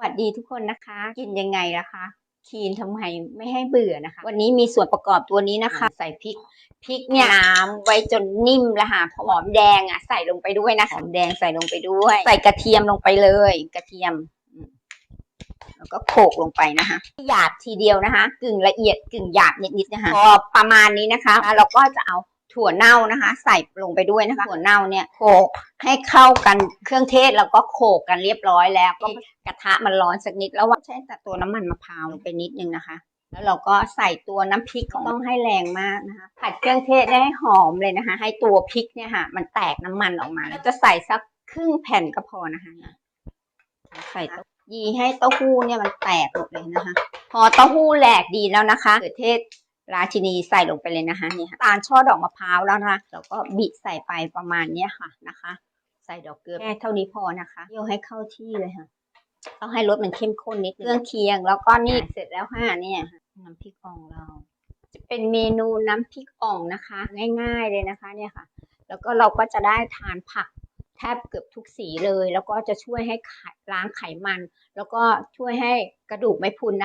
วัสดีทุกคนนะคะ กินยังไงล่ะคะคีนทำไมไม่ให้เบื่อนะคะ วันนี้มีส่วนประกอบตัวนี้นะคะ ใส่พริกพริกเนี่ยน้ำไว้จนนิ่มแล้วค่ะหอมแดงอะใส่ลงไปด้วยนะคะหอมแดงใส่ลงไปด้วย ใส่กระเทียมลงไปเลย กระเทียมอืมแล้วก็โขลกลงไปนะคะหยาบทีเดียวนะคะ กึ่งละเอียดกึ่งหยาบนิดๆนะคะพอประมาณนี้นะคะ เราก็จะเอา ถั่วเน่านะคะ ใส่ลงไปด้วยนะคะ ถั่วเน่าเนี่ยโขลกให้เข้ากันเครื่องเทศแล้วก็โขลกกันเรียบร้อยแล้ว ก็กระทะมันร้อนสักนิดแล้วว่าใช้แต่ตัวน้ำมันมะพร้าวลงไปนิดนึงนะคะ แล้วเราก็ใส่ตัวน้ำพริกต้องให้แรงมากนะคะผัดเครื่องเทศให้หอมเลยนะคะ ให้ตัวพริกเนี่ยค่ะ มันแตกน้ำมันออกมาแล้วจะใส่สักครึ่งแผ่นก็พอนะคะ ใส่เต้ายีให้เต้าหู้เนี่ยมันแตกหมดเลยนะคะ พอเต้าหู้แหลกดีแล้วนะคะเขือเทศ ราชินีใส่ลงไปเลยนะคะนี่ค่ะตาลช่อดอกมะพร้าวแล้วนะคะแล้วก็บิดใส่ไปประมาณเนี้ยค่ะนะคะ ใส่ดอกเกลือแค่เท่านี้พอนะคะเคี่ยวให้เข้าที่เลยค่ะต้องให้รสมันเข้มข้นนิดเครื่องเคียง แล้วก็นี่เสร็จแล้วค่ะเนี่ยค่ะน้ำพริกอ่องเรา จะเป็นเมนูน้ำพริกอ่องนะคะ ง่าย ๆเลยนะคะเนี่ยค่ะ แล้วก็เราก็จะได้ทานผักแทบเกือบทุกสีเลย แล้วก็จะช่วยให้ล้างไขมัน แล้วก็ช่วยให้กระดูกไม่พุนนะ